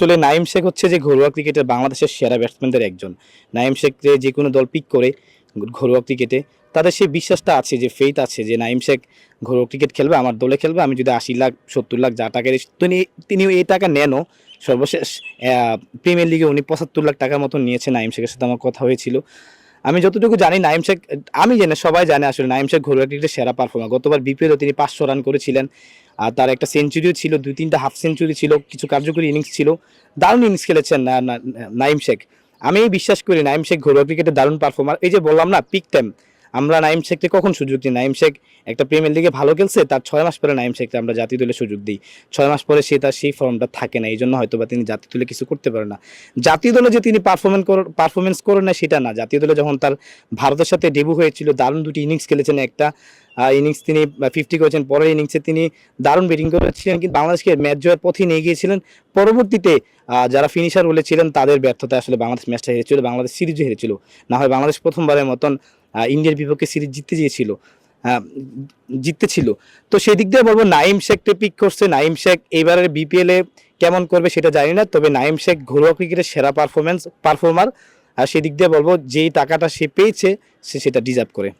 আসলে নাইম শেখ হচ্ছে যে ঘরোয়া ক্রিকেটের বাংলাদেশের সেরা ব্যাটসম্যানদের একজন। নাইম শেখ যে কোনো দল পিক করে ঘরোয়া ক্রিকেটে, তাদের সেই বিশ্বাসটা আছে, যে ফেইথ আছে, যে নাইম শেখ ঘরোয়া ক্রিকেট খেলবে, আমার দলে খেলবে, আমি যদি আশি লাখ, সত্তর লাখ যা টাকা তিনি তিনি এই টাকা নেনও। সর্বশেষ প্রিমিয়ার লিগে উনি পঁচাত্তর লাখ টাকার মতো নিয়েছে নাইম শেখের সাথে আমার কথা হয়েছিল। আমি যতটুকু জানি নাইম শেখ, আমি জানি সবাই জানে আসলে নাইম শেখ ঘরোয়া ক্রিকেটের সেরা পারফর্মার গতবার বিপিএলও তিনি পাঁচশো রান করেছিলেন, আর তার একটা সেঞ্চুরিও ছিল, দুই তিনটা হাফ সেঞ্চুরি ছিল, কিছু কার্যকরী ইনিংস ছিল। দারুণ ইনিংস খেলেছেন নাইম শেখ। আমি বিশ্বাস করি নাইম শেখ ঘরোয়া ক্রিকেটে দারুণ পারফর্মার এই যে বললাম না পিক টাইম আমরা নাইম শেখকে কখন সুযোগ দিই? নাইম শেখ একটা প্রিমিয়ার লিগে ভালো খেলছে, তার ছয় মাস পরে নাইম শেখকে আমরা জাতীয় দলে সুযোগ দিই। ছয় মাস পরে সে তার সেই ফর্মটা থাকে না এই জন্য হয়তো বা তিনি জাতীয় দলে কিছু করতে পারে না। জাতীয় দলে যে তিনি পারফরমেন্স পারফরমেন্স করেন না, সেটা না। জাতীয় দলে যখন তার ভারতের সাথে ডেবু হয়েছিল, দারুণ দুটি ইনিংস খেলেছেন একটা ইনিংস তিনি ফিফটি করেছেন, পরের ইনিংসে তিনি দারুণ ব্যাটিং করেছিলেন, কিন্তু বাংলাদেশকে ম্যাচ জয়ের পথে নিয়ে গিয়েছিলেন। পরবর্তীতে যারা ফিনিশার বলেছিলেন, তাদের ব্যর্থতা আসলে বাংলাদেশ ম্যাচটা হেরেছিল, বাংলাদেশ সিরিজও হেরেছিল। না হয় বাংলাদেশ প্রথমবারের মতন ইন্ডিয়ার বিপক্ষে সিরিজ জিততে চেয়েছিল জিততেছিল। জিততে ছিল তো সেই দিক দিয়ে বলব নাইম শেখকে পিক করছে। নাইম শেখ এবারের বিপিএলে কেমন করবে সেটা জানি না, তবে নাইম শেখ ঘরোয়া ক্রিকেটের সেরা পারফরমেন্স পারফর্মার আর সেদিক দিয়ে বলব যেই টাকাটা সে পেয়েছে, সে সেটা ডিজার্ভ করে।